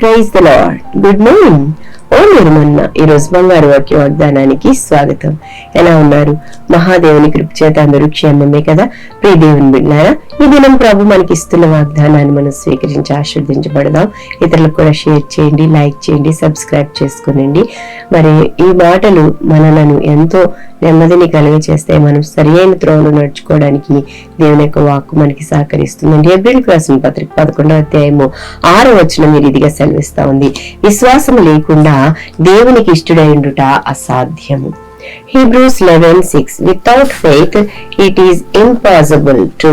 praise the lord good morning ఓ నిర్మన్న ఈరోజు బంగారు వాక్య వాగ్దానానికి స్వాగతం. ఎలా ఉన్నారు? మహాదేవుని కృప చేత అందరూ క్షేమమే కదా? ప్రియ దేవుని బిడ్డారా ఈ దినం ప్రభు మనకి ఇస్తున్న వాగ్దానాన్ని మనం స్వీకరించి ఆశీర్వదించబడదాం. ఇతరులకు కూడా షేర్ చేయండి లైక్ చేయండి సబ్స్క్రైబ్ చేసుకునండి. మరి ఈ మాటలు మనలను ఎంతో నెమ్మదిని కలుగ చేస్తే మనం సరి అయిన త్రోవలో నడుచుకోవడానికి దేవుని యొక్క వాక్కు మనకి సహకరిస్తుందండి. ఎబ్రిల్ రాసిన పత్రిక పదకొండవ అధ్యాయము ఆరో వచ్చిన మీరు ఇదిగా సెలవిస్తా ఉంది. విశ్వాసము లేకుండా దేవునికి ఇష్టడైండుట అసాధ్యము. Hebrews eleven six without faith it is impossible to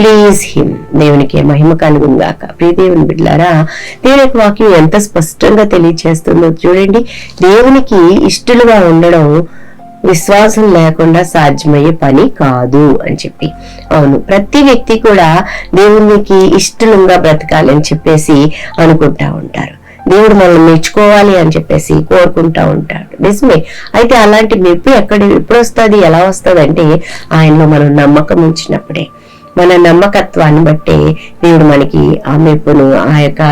please him దేవునికి మహిమ కలుగుందాక ప్రియ దేవుని బిడ్డారా దేవుని యొక్క వాక్యం ఎంత స్పష్టంగా తెలియచేస్తుందో చూడండి. దేవునికి ఇష్టలుగా ఉండడం విశ్వాసం లేకుండా సాధ్యమయ్యే పని కాదు అని చెప్పి. అవును ప్రతి వ్యక్తి కూడా దేవునికి బ్రతకాలి బ్రతకాలని చెప్పేసి అనుకుంటా ఉంటారు. దేవుడు మనల్ని మెచ్చుకోవాలి అని చెప్పేసి కోరుకుంటా ఉంటాడు. నిజమే. అయితే అలాంటి మెప్పు ఎక్కడ ఎప్పుడు వస్తుంది ఎలా వస్తుంది అంటే ఆయనలో మనం నమ్మకం ఉంచినప్పుడే. మన నమ్మకత్వాన్ని బట్టే దేవుడు మనకి ఆ మెప్పును ఆ యొక్క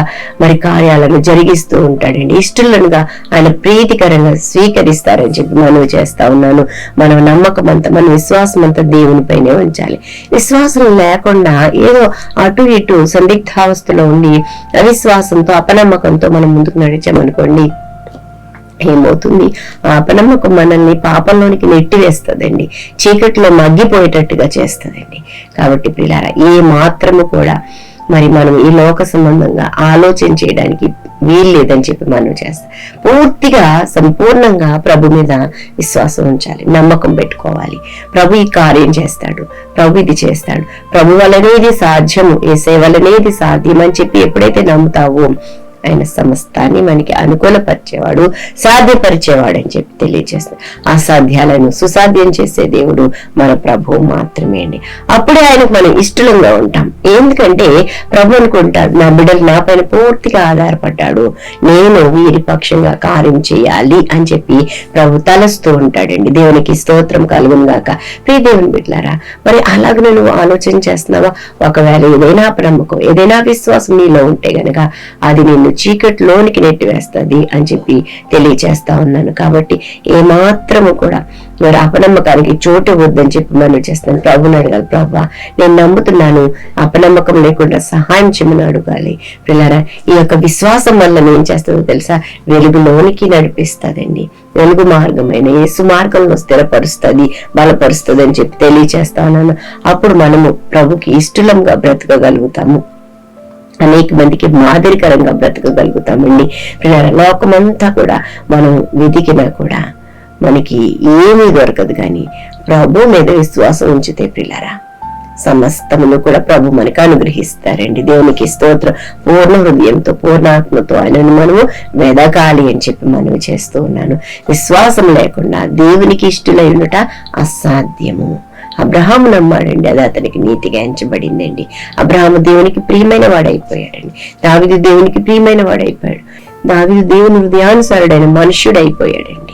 మరి కార్యాలను జరిగిస్తూ ఉంటాడండి. ఇష్టలనుగా ఆయన ప్రీతికరంగా స్వీకరిస్తారని చెప్పి మనవి చేస్తా ఉన్నాను. మన నమ్మకం అంతా మన విశ్వాసం అంతా దేవునిపైనే ఉంచాలి. విశ్వాసం లేకుండా ఏదో అటు ఇటు సందిగ్ధావస్థలో ఉండి అవిశ్వాసంతో అపనమ్మకంతో మనం ముందుకు నడిచామనుకోండి ఏమవుతుంది? ఆ అపనమ్మకం మనల్ని పాపంలోనికి నెట్టివేస్తుందండి. చీకట్లో మగ్గిపోయేటట్టుగా చేస్తుందండి. కాబట్టి పిల్లారా ఏ మాత్రము కూడా మరి మనం ఈ లోక సంబంధంగా ఆలోచన చేయడానికి వీలు లేదని చెప్పి మనం చేస్తాం. పూర్తిగా సంపూర్ణంగా ప్రభు మీద విశ్వాసం ఉంచాలి నమ్మకం పెట్టుకోవాలి. ప్రభు ఈ కార్యం చేస్తాడు ప్రభు ఇది చేస్తాడు. ప్రభు వలనే ఇది సాధ్యము ఏసే వలనే ఇది సాధ్యం అని చెప్పి ఎప్పుడైతే నమ్ముతావో ఆయన సమస్తాన్ని మనకి అనుకూలపరిచేవాడు సాధ్యపరిచేవాడు అని చెప్పి తెలియజేస్తుంది అసాధ్యాలను సుసాధ్యం చేసే దేవుడు మన ప్రభువు మాత్రమే అండి. అప్పుడే ఆయనకు మనం ఇష్టలంగా ఉంటాం. ఎందుకంటే ప్రభు అనుకుంటారు నా బిడ్డలు నా పైన పూర్తిగా ఆధారపడ్డాడు. నేను వీరి పక్షంగా కార్యం చేయాలి అని చెప్పి ప్రభు తలస్తూ ఉంటాడండి. దేవునికి స్తోత్రం కలుగును గాక. ప్రీ దేవుని బిడ్డలారా మరి అలాగే నువ్వు ఆలోచన చేస్తున్నావా? ఒకవేళ ఏదైనా ప్రముఖం ఏదైనా విశ్వాసం నీలో ఉంటే గనక అది నిన్ను చీకటిలోనికి నెట్టివేస్తుంది అని చెప్పి తెలియచేస్తా ఉన్నాను. కాబట్టి ఏమాత్రము కూడా మరి అపనమ్మకానికి చోటు వద్దని చెప్పి మనం చేస్తాను. ప్రభుని అడగాలి ప్రభా నేను నమ్ముతున్నాను అపనమ్మకం లేకుండా సహాయం చెమని అడగాలి పిల్లరా ఈ యొక్క విశ్వాసం వల్ల ఏం చేస్తుందో తెలుసా? వెలుగులోనికి నడిపిస్తుందండి. వెలుగు మార్గమైన యేసు మార్గంలో స్థిరపరుస్తుంది బలపరుస్తుంది అని చెప్పి తెలియచేస్తా ఉన్నాను. అప్పుడు మనము ప్రభుకి ఇష్టలంగా బ్రతకగలుగుతాము. అనేక మందికి మాదిరికరంగా బ్రతకగలుగుతామండి. పిల్లల లోకమంతా కూడా మనం వెతికినా కూడా మనకి ఏమీ దొరకదు కానీ ప్రభు మీద విశ్వాసం ఉంచితే పిల్లరా సమస్తమును కూడా ప్రభు మనకు అనుగ్రహిస్తారండి. దేవునికి స్తోత్రం పూర్ణ హృదయంతో పూర్ణాత్మతో ఆయనను మనము వెదకాలి అని చెప్పి మనవి చేస్తూ ఉన్నాను. విశ్వాసం లేకుండా దేవునికి ఇష్టలై ఉండట అసాధ్యము. అబ్రహాము నమ్మాడండి. అది అతనికి నీతిగా ఎంచబడిందండి. అబ్రహాము దేవునికి ప్రియమైన వాడైపోయాడండి. దావిదు దేవునికి ప్రియమైన వాడైపోయాడు. దావిది దేవుని హృదయానుసారుడైన మనుష్యుడైపోయాడండి.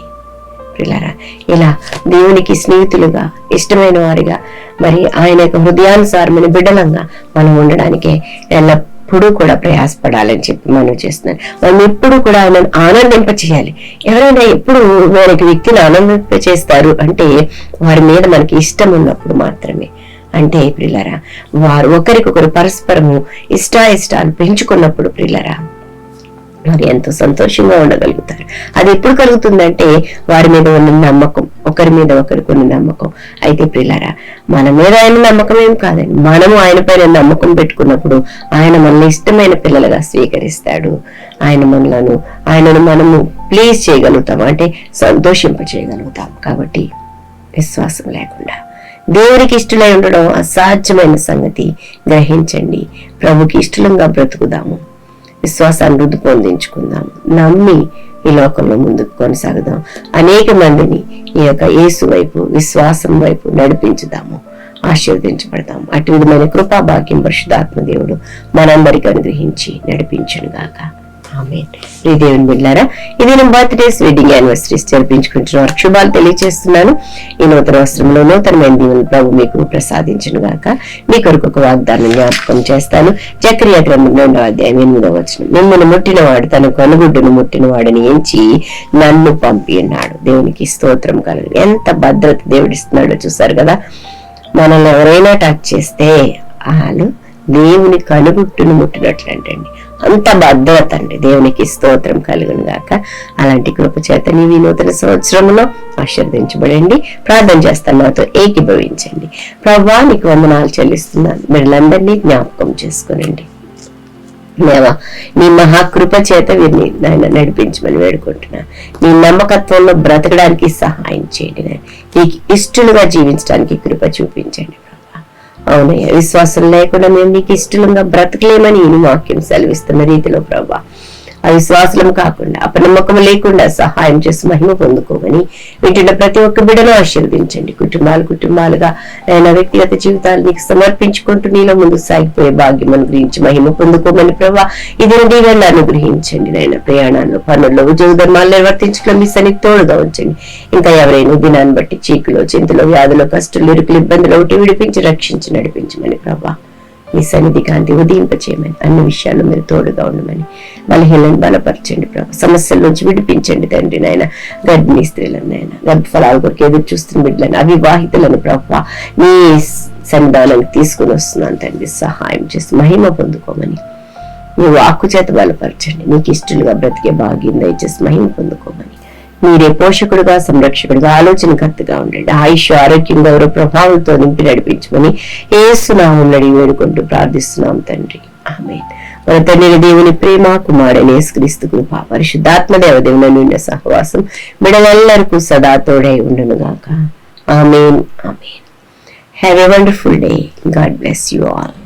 పిల్లరా ఇలా దేవునికి స్నేహితులుగా ఇష్టమైన వారిగా మరి ఆయన యొక్క హృదయానుసారమైన బిడ్డలంగా మనం ఉండడానికే ఎల్లప్పుడూ ఎప్పుడూ కూడా ప్రయాసపడాలని చెప్పి మనం చేస్తున్నాను. మనం ఎప్పుడు కూడా ఆయనను ఆనందింప చేయాలి. ఎవరైనా ఎప్పుడు మనకి వ్యక్తిని ఆనందింప చేస్తారు అంటే వారి మీద మనకి ఇష్టం ఉన్నప్పుడు మాత్రమే. అంటే ప్రిల్లరా వారు ఒకరికొకరు పరస్పరము ఇష్టాయిష్టాలు పెంచుకున్నప్పుడు ప్రిల్లరా మరి ఎంతో సంతోషంగా ఉండగలుగుతారు. అది ఎప్పుడు కలుగుతుందంటే వారి మీద ఉన్న నమ్మకం ఒకరి మీద ఒకరికి ఉన్న నమ్మకం. అయితే ప్రిలారా మన మీద ఆయన నమ్మకం ఏం కాదండి. మనము ఆయన పైన నమ్మకం పెట్టుకున్నప్పుడు ఆయన మనల్ని ఇష్టమైన పిల్లలుగా స్వీకరిస్తాడు. ఆయన మనలను ఆయనను మనము ప్లీజ్ చేయగలుగుతాం అంటే సంతోషింప చేయగలుగుతాం కాబట్టి విశ్వాసం లేకుండా దేవునికి ఇష్టలై ఉండడం అసాధ్యమైన సంగతి గ్రహించండి. ప్రభుకి ఇష్టలంగా బ్రతుకుదాము. విశ్వాసాన్ని వృద్ధి పొందించుకుందాం. నమ్మి ఈ లోకంలో ముందుకు కొనసాగుదాం. అనేక మందిని ఈ యొక్క యేసు వైపు విశ్వాసం వైపు నడిపించుదాము. ఆశీర్వదించబడతాం అటు విధమైన కృపా భాగ్యం పరిశుధాత్మ దేవుడు మనందరికీ అనుగ్రహించి నడిపించును గాక ఆమె దేవుని బిడ్డారా ఇది నేను బర్త్డేస్ వెడ్డింగ్ యానివర్సరీస్ జరిపించుకుంటున్న. శుభాలు తెలియజేస్తున్నాను ఈ నూతన వస్త్రంలో నూతనమైన దీవులు ప్రభు మీకు ప్రసాదించను గాక. మీ కొరకు ఒక వాగ్దానం జ్ఞాపకం చేస్తాను. చక్రియ గ్రంథం రెండవ అధ్యాయం ఎనిమిదవ వచ్చిన మిమ్మల్ని ముట్టినవాడు తన కనుగుడ్డును ముట్టినవాడని ఎంచి నన్ను పంపి ఉన్నాడు దేవునికి స్తోత్రం కలదు. ఎంత భద్రత దేవుడిస్తున్నాడో చూసారు కదా. మనల్ని ఎవరైనా టచ్ చేస్తే వాళ్ళు దేవుని కనుగుట్టును ముట్టినట్లంటండి అంత భద్రత అండి దేవునికి స్తోత్రం కలుగును గాక అలాంటి కృప చేత నీవి నూతన సంవత్సరంలో ఆశీర్వదించబడండి. ప్రార్థన చేస్తాను నాతో ఏకీభవించండి. ప్రభా నీకు వందనాలు చెల్లిస్తున్నాను. వీళ్ళందరినీ జ్ఞాపకం చేసుకునండి. దేవా నీ మహాకృప చేత వీరిని నాయన నడిపించమని వేడుకుంటున్నా. నీ నమ్మకత్వంలో బ్రతకడానికి సహాయం చేయండి నీకు ఇష్టలుగా జీవించడానికి కృప చూపించండి. అవునయ్యా. విశ్వాసం లేకుండా మేము నీకు ఇష్టలుగా బ్రతకలేమని ఈ వాక్యం సెలవిస్తున్న రీతిలో ప్రభా. అవిశ్వాసం కాకుండా అపనమ్మకం లేకుండా సహాయం చేసి మహిమ పొందుకోమని వింటున్న ప్రతి ఒక్క బిడ్డను ఆశీర్వదించండి. కుటుంబాలు కుటుంబాలుగా ఆయన వ్యక్తిగత జీవితాలు నీకు సమర్పించుకుంటూ నీలో ముందు సాగిపోయే భాగ్యం అనుగ్రహించి మహిమ పొందుకోమని ప్రభా ఇది దీవెనలు అనుగ్రహించండి. నాయన ప్రయాణాల్లో పనుల్లో ఉద్యోగ ధర్మాలు నిర్వర్తించడం మీ సన్ని తోడుగా ఉంచండి. ఇంకా ఎవరైనా దినాన్ని బట్టి చీకులో చింతలో వ్యాధులు కష్టాలు ఇరుకులు ఇబ్బందులు ఒకటి విడిపించి రక్షించి నడిపించమని ప్రభా మీ సన్నిధి కాంతి ఉదయింపచేయమని అన్ని విషయాల్లో మీరు తోడుగా ఉండమని. బలహీనని బలపరచండి ప్రభు. సమస్యల నుంచి విడిపించండి తండ్రి నాయన. గర్భిణీ స్త్రీలను నాయన. గర్భఫలాల కొరకు ఎదురు చూస్తున్న బిడ్డలను అవివాహితులను ప్రభు. నీ సన్నిధానానికి తీసుకుని వస్తున్నాను తండ్రి. సహాయం చేసి మహిమ పొందుకోమని. నువ్వు వాక్కు చేత బలపరచండి. నీకు ఇష్టలుగా బ్రతికే భాగ్యం దయచేసి మహిమ పొందుకోమని. మీరే పోషకుడుగా సంరక్షకుడుగా ఆలోచనకర్తగా ఉండండి. ఆయుష్ ఆరోగ్యం గౌరవ ప్రభావంతో నింపి నడిపించమని ఏసునామం అడిగి వేడుకుంటూ ప్రార్థిస్తున్నాం తండ్రి. ఆమె మన తండ్రి దేవుని ప్రేమ కుమారుని యేసుక్రీస్తు కృప పరిశుద్ధాత్మ దేవదేవుల నిన్న సహవాసం బిడవెల్లరికూ సదా తోడై ఉండును గాక. Amen. Amen. Have a wonderful day God bless you all